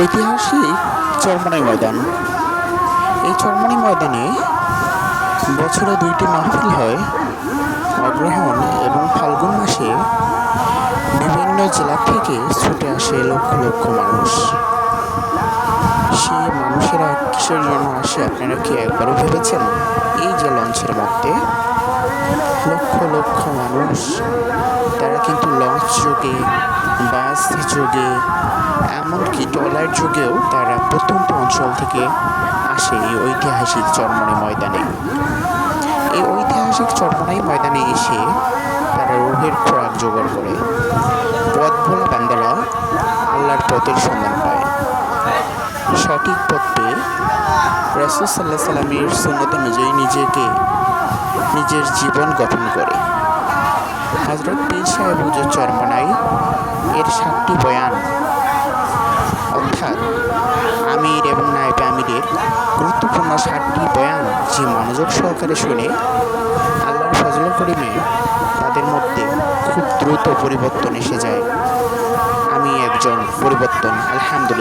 ঐতিহাসিক চরমনাই ময়দান। এই চরমনাই ময়দানে বছরে দুইটি মাহফিল হয় অগ্রহণ এবং ফাল্গুন মাসে বিভিন্ন জেলা থেকে ছুটে আসে লক্ষ লক্ষ মানুষ। সেই মানুষেরা কিসের জন্য আসে আপনারা কি একবারও ভেবেছেন? এই যে লঞ্চের মধ্যে লক্ষ লক্ষ মানুষ লঞ্চ যোগে বাস যোগে, এমনকি ট্রলার যুগেও তারা প্রত্যন্ত অঞ্চল থেকে আসে এই ঐতিহাসিক চরমনাই ময়দানে। এই ঐতিহাসিক চরমনাই ময়দানে এসে তারা রোগের খোরাক জোগাড় করে। পথ ভোলা বান্দারা আল্লাহর পথের সন্ধান পায়। সঠিক পথ পেয়ে সাল্লাহ সাল্লামের সুন্নত অনুযায়ী নিজেকে নিজের জীবন গঠন করে। হজরত পীর সাহেব হুজুর চরমনাই, এর সাতটি বয়ান। অর্থাৎ আমির এবং নায়েবে আমিরের গুরুত্বপূর্ণ সাতটি বয়ান যে মনোযোগ সহকারে শুনে আল্লাহর ফজল করিমে তাদের মধ্যে খুব দ্রুত পরিবর্তন এসে যায়। আমি একজন পরিবর্তন, আলহামদুলিল্লাহ।